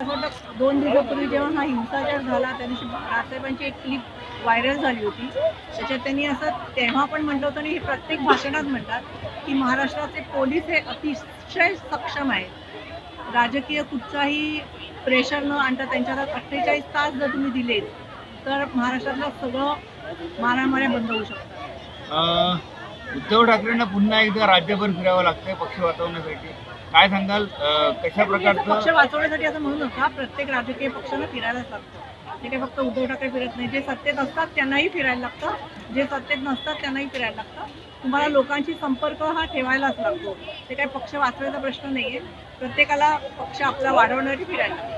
दोन दिवसापूर्वी जेव्हा हा हिंसाचार झाला त्या दिवशी बाळासाहेबांची एक क्लिप व्हायरल झाली होती. त्याच्यात त्यांनी असं तेव्हा पण म्हटलं होतं आणि हे प्रत्येक भाषणात म्हणतात की महाराष्ट्राचे पोलीस हे अतिशय सक्षम आहेत. राजकीय कुठचाही प्रेशर न आणता त्यांच्या अठ्ठेचाळीस तास जर तुम्ही दिलेत तर महाराष्ट्रातलं सगळं मारामाऱ्या बंद होऊ शकतात. उद्धव ठाकरेंना पुन्हा एकदा राज्यभर फिरावं लागतंय पक्ष वाचवण्यासाठी. काय सांगाल? कशा पक्ष प्रकारचं वाचवण्यासाठी असं म्हणू नका. प्रत्येक राजकीय पक्षानं फिरायलाच लागतं. ते काही फक्त उद्धव ठाकरे फिरत नाही. जे सत्तेत असतात त्यांनाही फिरायला लागतं. जे सत्तेत नसतात त्यांनाही फिरायला लागतं. तुम्हाला लोकांशी संपर्क हा ठेवायलाच लागतो. ते काही पक्ष वाचवायचा प्रश्न नाही आहे प्रत्येकाला पक्ष आपला वाढवण्यासाठी फिरायला लागतो.